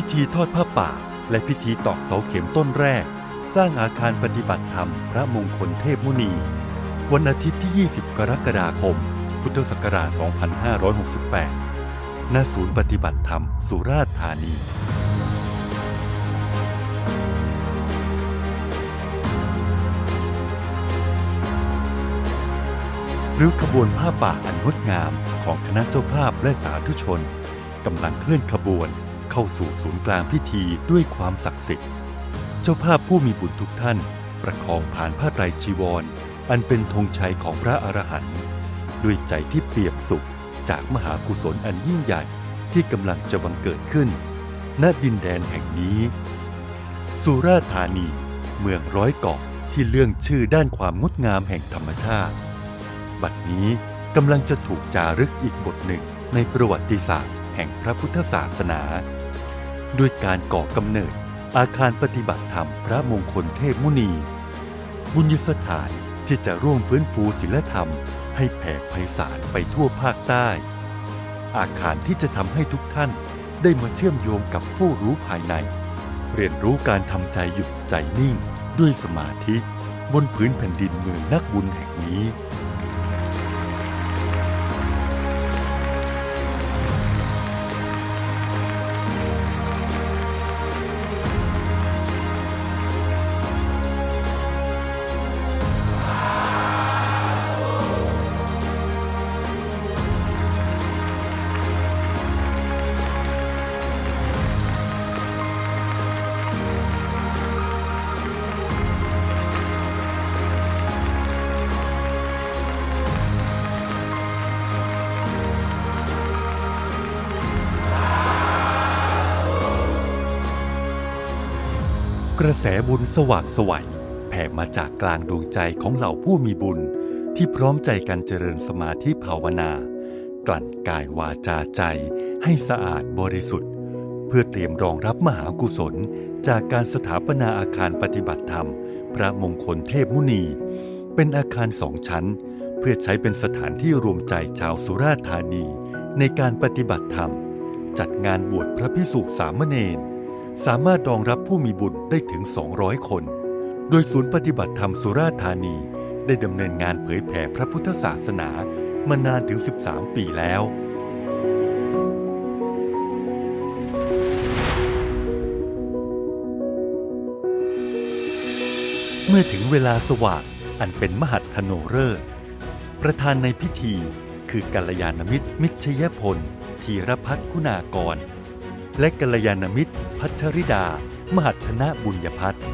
พิธีทอดผ้าป่า และพิธีตอกเสาเข็มต้นแรก สร้างอาคารปฏิบัติธรรมพระมงคลเทพมุนี วันอาทิตย์ที่ 20 กรกฎาคม พุทธศักราช 2568 ณ ศูนย์ปฏิบัติธรรม สุราษฎร์ธานีริ้วขบวนผ้าป่าอันงดงามของคณะเจ้าภาพและสาธุชนกำลังเคลื่อนขบวน เข้าสู่ศูนย์กลางพิธีด้วยความศักดิ์สิทธิ์ เจ้าภาพผู้มีบุญทุกท่าน ประคองผ่านผ้าไตรจีวร อันเป็นธงชัยของพระอรหันต์ด้วยใจที่เปี่ยมสุขจากมหากุศลอันยิ่งใหญ่ที่กำลังจะบังเกิดขึ้น ณดินแดนแห่งนี้ สุราษฎร์ธานี เมืองร้อยเกาะที่เลื่องชื่อด้านความงดงามแห่งธรรมชาติ บัดนี้กำลังจะถูกจารึกอีกบทหนึ่งในประวัติศาสตร์แห่งพระพุทธศาสนา ด้วยการก่อกำเนิดอาคารปฏิบัติธรรมพระมงคลเทพมุนี บุญยสถานที่จะร่วมฟื้นฟูศิลธรรม ให้แผ่ไพศาลไปทั่วภาคใต้ อาคารที่จะทำให้ทุกท่านได้มาเชื่อมโยงกับผู้รู้ภายใน เรียนรู้การทำใจหยุดใจนิ่ง ด้วยสมาธิ บนพื้นแผ่นดินเมืองนักบุญแห่งนี้ ระแสบุญสว่างสวัยแผ่มาจากกลางดวงใจของเหล่าผู้มีบุญที่พร้อมใจกันเจริญสมาธิภาวนา กลั่นกายวาจาใจให้สะอาดบริสุทธิ์ เพื่อเตรียมรองรับมหากุศล จากการสถาปนาอาคารปฏิบัติธรรม พระมงคลเทพมุนี เป็นอาคารสองชั้น เพื่อใช้เป็นสถานที่รวมใจชาวสุราษฎร์ธานี ในการปฏิบัติธรรม จัดงานบวชพระพิสุสามเณร สามารถรองรับผู้มีบุญได้ถึง 200 คน โดยศูนย์ปฏิบัติธรรมสุราธานีได้ดำเนินงานเผยแผ่พระพุทธศาสนามานานถึง 13 ปีแล้ว เมื่อถึงเวลาสว่างอันเป็นมหัตถโนฤกษ์ประธานในพิธีคือกัลยาณมิตรมิชยพล ธีรพัฒน์คุณากร และกัลยาณมิตร พัชริดา มหัทนะบุญยพัฒน์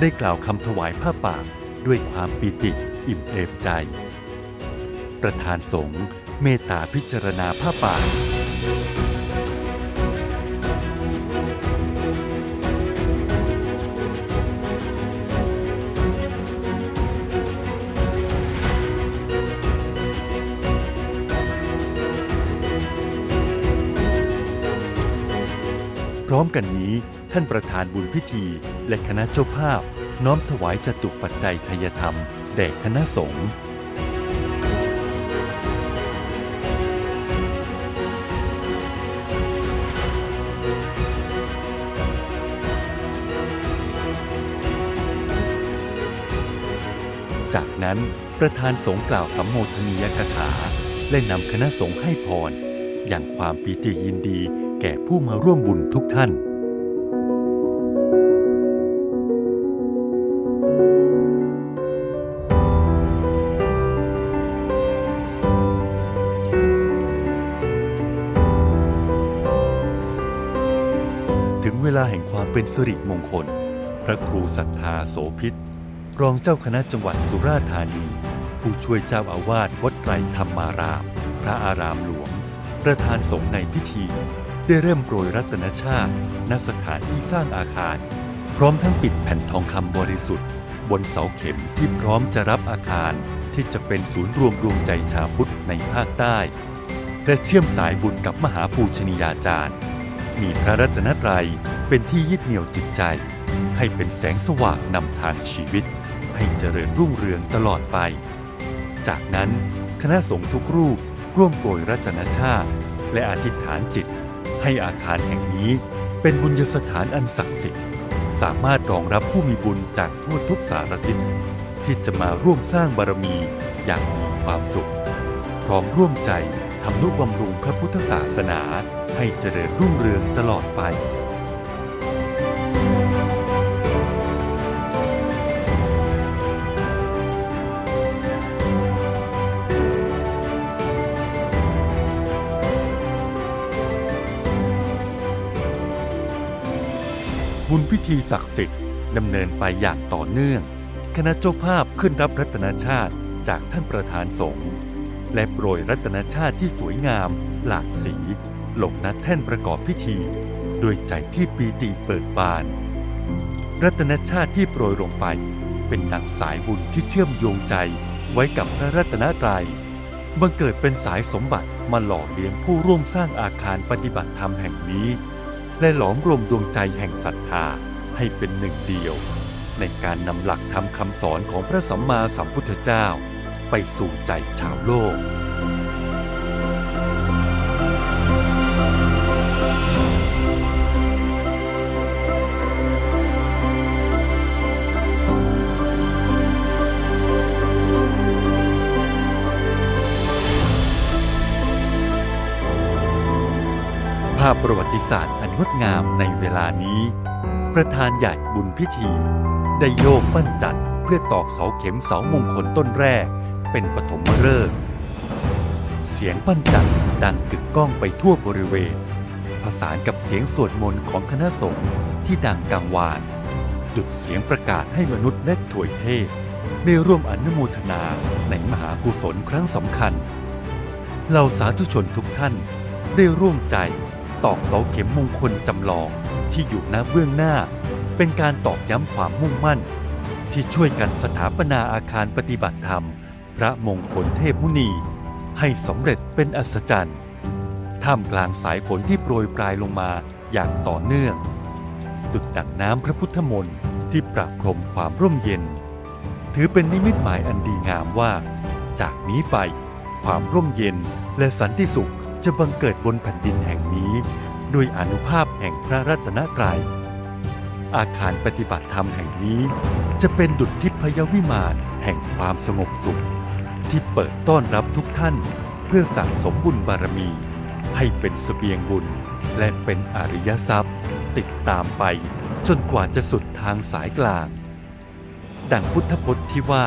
ได้กล่าวคำถวายผ้าป่าด้วยความปีติอิ่มเอมใจ ประธานสงฆ์เมตตาพิจารณาผ้าป่า ร้อมกันนี้ท่านประธานบุญพิธี และคณะเจ้าภาพ น้อมถวายจตุปัจจัยทยธรรม แด่คณะสงฆ์จากนั้นประธานสงฆ์กล่าวสัมโมทนียกถา และนำคณะสงฆ์ให้พร อย่างความปีติยินดี แก่ผู้มาร่วมบุญทุกท่านถึงเวลาแห่งความเป็นสิริมงคล พระครูศรัทธาโสพิษ รองเจ้าคณะจังหวัดสุราษฎร์ธานี ผู้ช่วยเจ้าอาวาสวัดไตรธรรมาราม พระอารามหลวง ประธานสงฆ์ในพิธี ได้เริ่มโปรยรัตนชาติณสถานที่สร้างอาคาร พร้อมทั้งปิดแผ่นทองคำบริสุทธิ์ บนเสาเข็มที่พร้อมจะรับอาคารที่จะเป็นศูนย์รวมดวงใจชาวพุทธในภาคใต้ และเชื่อมสายบุญกับมหาปูชนียาจารย์ มีพระรัตนตรัยเป็นที่ยึดเหนี่ยวจิตใจ ให้เป็นแสงสว่างนำทางชีวิต ให้เจริญรุ่งเรืองตลอดไป จากนั้นคณะสงฆ์ทุกรูปร่วมโปรยรัตนชาติ และอธิษฐานจิต ให้อาคารแห่งนี้เป็นบุญยสถานอันศักดิ์สิทธิ์ สามารถรองรับผู้มีบุญจากทั่วทุกสารทิศที่จะมาร่วมสร้างบารมีอย่างมีความสุข พร้อมร่วมใจทำนุบำรุงพระพุทธศาสนาให้เจริญรุ่งเรืองตลอดไป ธีศักดิ์สิทธิ์ดำเนินไปอย่างต่อเนื่อง คณะเจ้าภาพขึ้นรับรัตนชาติจากท่านประธานสงฆ์และโปรยรัตนชาติที่สวยงาม หลากสีลงณแท่นประกอบพิธีด้วยใจที่ปีติเปิดบาน รัตนชาติที่โปรยลงไป เป็นดังสายบุญที่เชื่อมโยงใจไว้กับพระรัตนตรัยบังเกิดเป็นสายสมบัติมาหล่อเลี้ยงผู้ร่วมสร้างอาคารปฏิบัติธรรมแห่งนี้ และหลอมรวมดวงใจแห่งศรัทธา ให้เป็นหนึ่งเดียว ในการนำหลักธรรมคำสอนของพระสัมมาสัมพุทธเจ้า ไปสู่ใจชาวโลกภาพประวัติศาสตร์อันงดงามในเวลานี้ ประธานใหญ่บุญพิธี ได้โยกปั้นจันทร์เพื่อตอกเสาเข็มเสามงคลต้นแรก เป็นปฐมฤกษ์เสียงปั้นจันทร์ดังกึกก้องไปทั่วบริเวณ ผสานกับเสียงสวดมนต์ของคณะสงฆ์ที่ดังกังวาน ดุดเสียงประกาศให้มนุษย์และถวยเทพได้ร่วมอนุโมทนาในมหากุศลครั้งสำคัญเหล่าสาธุชนทุกท่านได้ร่วมใจตอกเสาเข็มมงคลจำลอง ที่อยู่หน้าเบื้องหน้า เป็นการตอกย้ำความมุ่งมั่น ที่ช่วยกันสถาปนาอาคารปฏิบัติธรรม พระมงคลเทพมุนี ให้สำเร็จเป็นอัศจรรย์ท่ามกลางสายฝนที่โปรยปลายลงมาอย่างต่อเนื่องดุจดั่งน้ำพระพุทธมนต์ที่ประพรมความร่มเย็น ถือเป็นนิมิตหมายอันดีงามว่า จากนี้ไปความร่มเย็นและสันติสุขจะบังเกิดบนแผ่นดินแห่งนี้ ด้วยอนุภาพแห่งพระรัตนตรยัย อาคารปฏิบัติธรรมแห่งนี้ จะเป็นดุจทิพยวิมานแห่งความสงบสุข ที่เปิดต้อนรับทุกท่านเพื่อสั่งสมบุญบารมี ให้เป็นเสบียงบุญและเป็นอริยทรัพย์ ติดตามไปจนกว่าจะสุดทางสายกลาง ดังพุทธพจน์ที่ว่า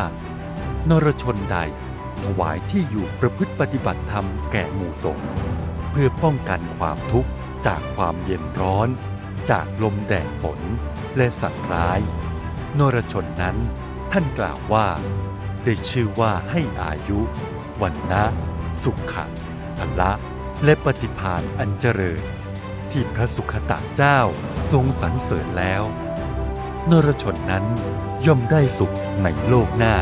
นรชนใดถวายที่อยู่ประพฤติปฏิบัติธรรมแก่หมู่สงฆ์เพื่อป้องกันความทุกข์ จากความเย็นร้อน จากลมแดดฝนและสัตว์ร้าย นรชนนั้นท่านกล่าวว่า ได้ชื่อว่าให้อายุ วันนะสุขะพละและปฏิพานอันเจริญ ที่พระสุขตะเจ้าทรงสรรเสริญแล้ว นรชนนั้นย่อมได้สุขในโลกหน้า